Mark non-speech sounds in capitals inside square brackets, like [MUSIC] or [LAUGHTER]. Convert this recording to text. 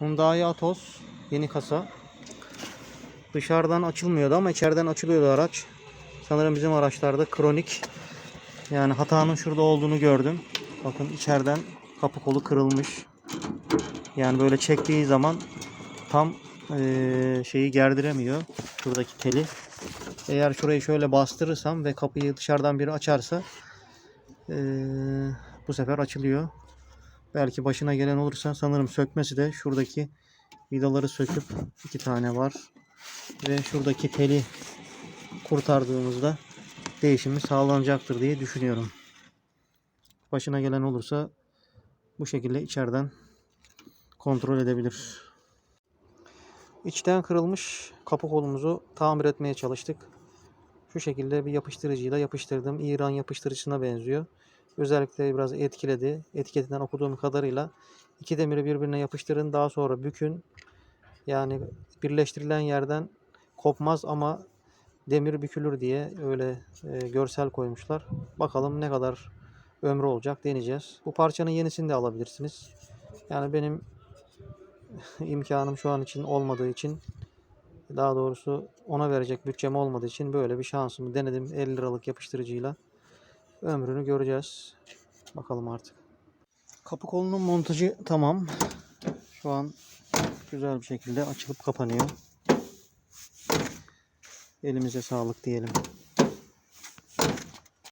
Hyundai Atos yeni kasa. Dışarıdan açılmıyordu ama içeriden açılıyordu araç. Sanırım bizim araçlarda kronik. Yani hatanın şurada olduğunu gördüm. Bakın içeriden kapı kolu kırılmış. Yani böyle çektiği zaman tam eee, şeyi gerdiremiyor. Şuradaki teli. Eğer şurayı şöyle bastırırsam ve kapıyı dışarıdan biri açarsa eee, bu sefer açılıyor. Belki başına gelen olursa sanırım sökmesi de şuradaki vidaları söküp iki tane var. Ve şuradaki teli kurtardığımızda değişimi sağlanacaktır diye düşünüyorum. Başına gelen olursa bu şekilde içeriden kontrol edebilir. İçten kırılmış kapı kolumuzu tamir etmeye çalıştık. Şu şekilde bir yapıştırıcıyla yapıştırdım. İran yapıştırıcısına benziyor. Özellikle biraz etkiledi. Etiketinden okuduğum kadarıyla iki demiri birbirine yapıştırın daha sonra bükün. Yani birleştirilen yerden kopmaz ama demir bükülür diye öyle e, görsel koymuşlar. Bakalım ne kadar ömrü olacak deneyeceğiz. Bu parçanın yenisini de alabilirsiniz. Yani benim [LAUGHS] imkanım şu an için olmadığı için daha doğrusu ona verecek bütçem olmadığı için böyle bir şansımı denedim 50 liralık yapıştırıcıyla. Ömrünü göreceğiz. Bakalım artık. Kapı kolunun montajı tamam. Şu an güzel bir şekilde açılıp kapanıyor. Elimize sağlık diyelim.